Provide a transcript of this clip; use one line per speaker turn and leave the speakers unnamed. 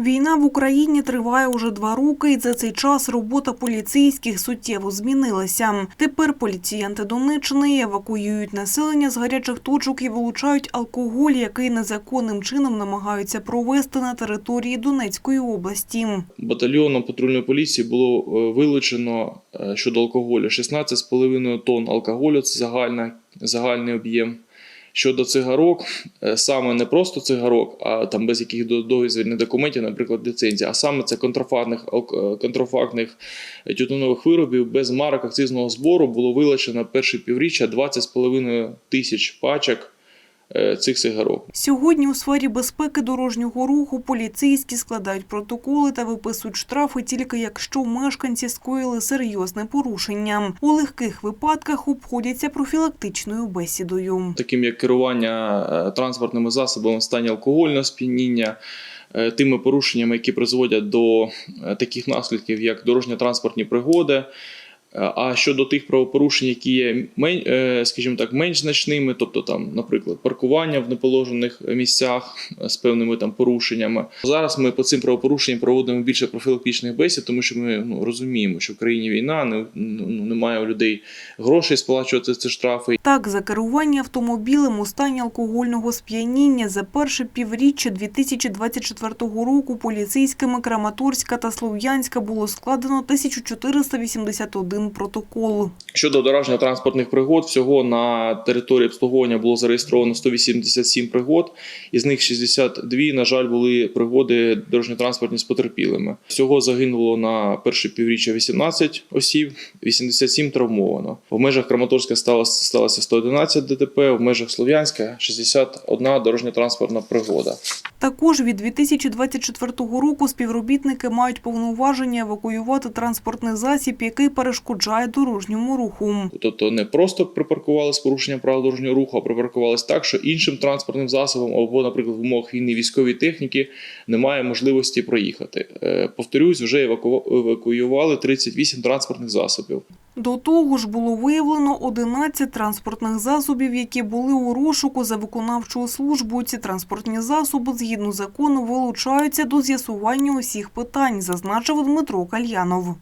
Війна в Україні триває уже два роки, і за цей час робота поліцейських суттєво змінилася. Тепер поліціянти Донеччини евакуюють населення з гарячих точок і вилучають алкоголь, який незаконним чином намагаються провести на території Донецької області.
Батальйоном патрульної поліції було е, вилучено е, щодо алкоголю 16,5 тонн алкоголю, це загальний об'єм. Щодо цигарок, е, саме не просто цигарок, а там без яких до- дозвільних документів, наприклад, ліцензія, а саме це контрафактних, алк- е, контрафактних тютюнових виробів. Без марок акцизного збору було вилучено перше півріччя 20,5 тисяч пачок е, цих цигарок.
Сьогодні у сфері безпеки дорожнього руху поліцейські складають протоколи та виписують штрафи тільки якщо мешканці скоїли серйозне порушення. У легких випадках обходяться профілактичною бесідою.
таким як керування е, транспортними засобами в стані алкогольного сп'яніння, е, тими порушеннями, які призводять до е, таких наслідків, як дорожньо-транспортні пригоди. Е, А щодо тих правопорушень, які є е, скажімо так, менш значними, тобто там, наприклад, паркування в неположених місцях е, з певними там порушеннями. Зараз ми по цим правопорушенням проводимо більше профілактичних бесід, тому що ми ну, розуміємо, що в країні війна, не, ну, немає у людей грошей сплачувати ці штрафи.
Так, за керування автомобілем у стані алкогольного сп'яніння за перше півріччя 2024 року поліцейськими Краматорська та Слов'янська було складено 1481 протокол.
Щодо дорожньо-транспортних пригод, всього на території обслуговування було зареєстровано 187 пригод, із них 62, на жаль, були пригоди дорожньо-транспортні з потерпілими. Всього загинуло на перше півріччя 18 осіб, 87 травмовано. В межах Краматорська сталося, сталося 111 ДТП, в межах Слов'янська 61 дорожньо-транспортна пригода.
Також від 2024 року співробітники мають повноваження евакуювати транспортний засіб, який перешкоджає дорожньому руху.
Тобто не просто припаркували з порушенням правил дорожнього руху, а припаркувались так, що іншим транспортним засобом або, наприклад, в умовах війни військової техніки немає можливості проїхати. Е, Повторюсь, вже еваку- евакуювали 38 транспортних засобів.
До того ж було виявлено 11 транспортних засобів, які були у розшуку за виконавчою службою. Ці транспортні засоби згідно закону вилучаються до з'ясування усіх питань, зазначив Дмитро Кальянов.